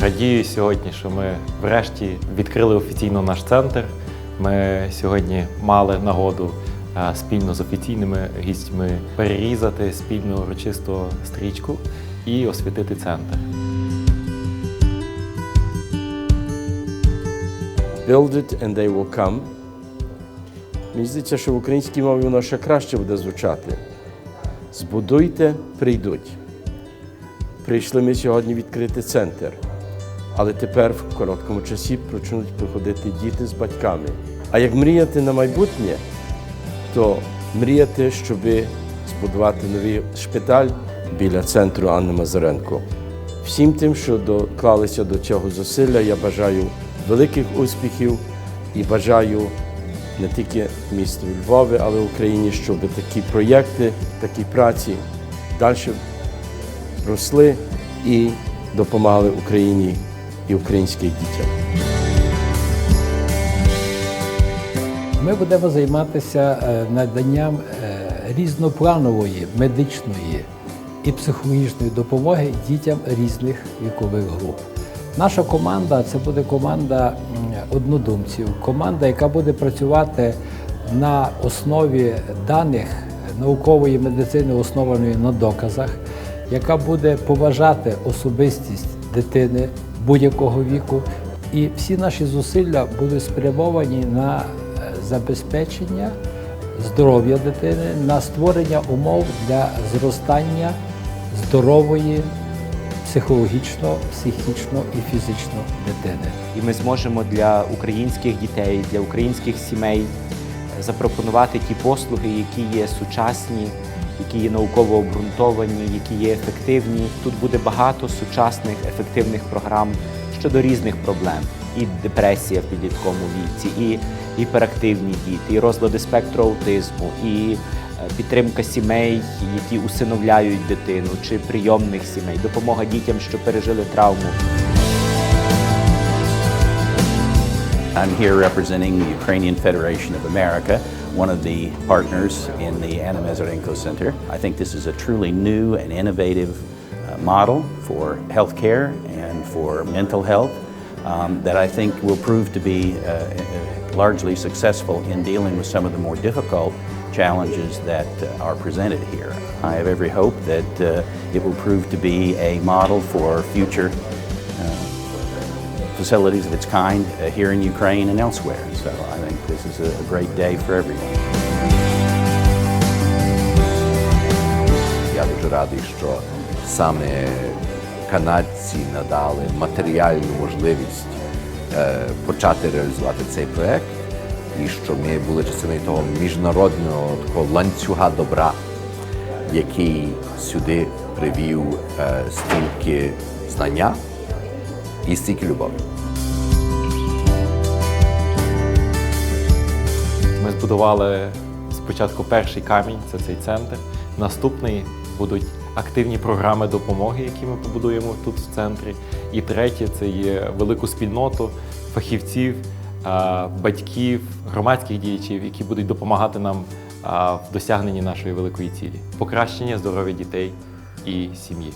радію сьогодні, що ми врешті відкрили офіційно наш центр. Ми сьогодні мали нагоду е, спільно з офіційними гістьми перерізати спільну урочисту стрічку і освітити центр. Build it and they will come. Мені здається, що в українській мові воно ще краще буде звучати. Збудуйте, прийдуть. Прийшли ми сьогодні відкрити центр, але тепер в короткому часі почнуть приходити діти з батьками. А як мріяти на майбутнє, то мріяти, щоб збудувати новий шпиталь біля центру Анни Мазаренко. Всім тим, що доклалися до цього зусилля, я бажаю великих успіхів і бажаю не тільки місту Львові, але й Україні, щоб такі проєкти, такі праці далі росли і допомагали Україні і українським дітям. Ми будемо займатися е, наданням е, різнопланової медичної і психологічної допомоги дітям різних вікових груп. Наша команда це буде команда однодумців, команда, яка буде працювати на основі даних наукової медицини, основаної на доказах, яка буде поважати особистість дитини будь-якого віку. І всі наші зусилля будуть спрямовані на е, забезпечення здоров'я дитини, на створення умов для зростання здорової психологічно, психічно і фізично дитини. і ми зможемо для українських дітей, для українських сімей запропонувати ті послуги, які є сучасні, які є науково обґрунтовані, які є ефективні. Тут буде багато сучасних ефективних програм щодо різних проблем. І депресія в підлітковому віці, і гіперактивні діти, і розлади спектру аутизму, і е, підтримка сімей, які усиновляють дитину, чи прийомних сімей, допомога дітям, що пережили травму. I'm here representing the Ukrainian Federation of America, one of the partners in the Anna Mazarenko Center. I think this is a truly new and innovative uh, model for healthcare and for mental health um, that I think will prove to be uh, uh, largely successful in dealing with some of the more difficult challenges that uh, are presented here. I have every hope that uh, it will prove to be a model for future facilities of its kind uh, here in Ukraine and elsewhere. So I think this is a, a great day for everyone. Я дуже радий, що саме канадці надали матеріальну можливість е, почати реалізувати цей проект, і що ми були частиною того міжнародного такого ланцюга добра, який сюди привів е, стільки знання і стільки любові. Ми збудували спочатку перший камінь це цей центр. Наступний будуть активні програми допомоги, які ми побудуємо тут в центрі. І третє це є велику спільноту фахівців, батьків, громадських діячів, які будуть допомагати нам в досягненні нашої великої цілі покращення здоров'я дітей і сім'ї.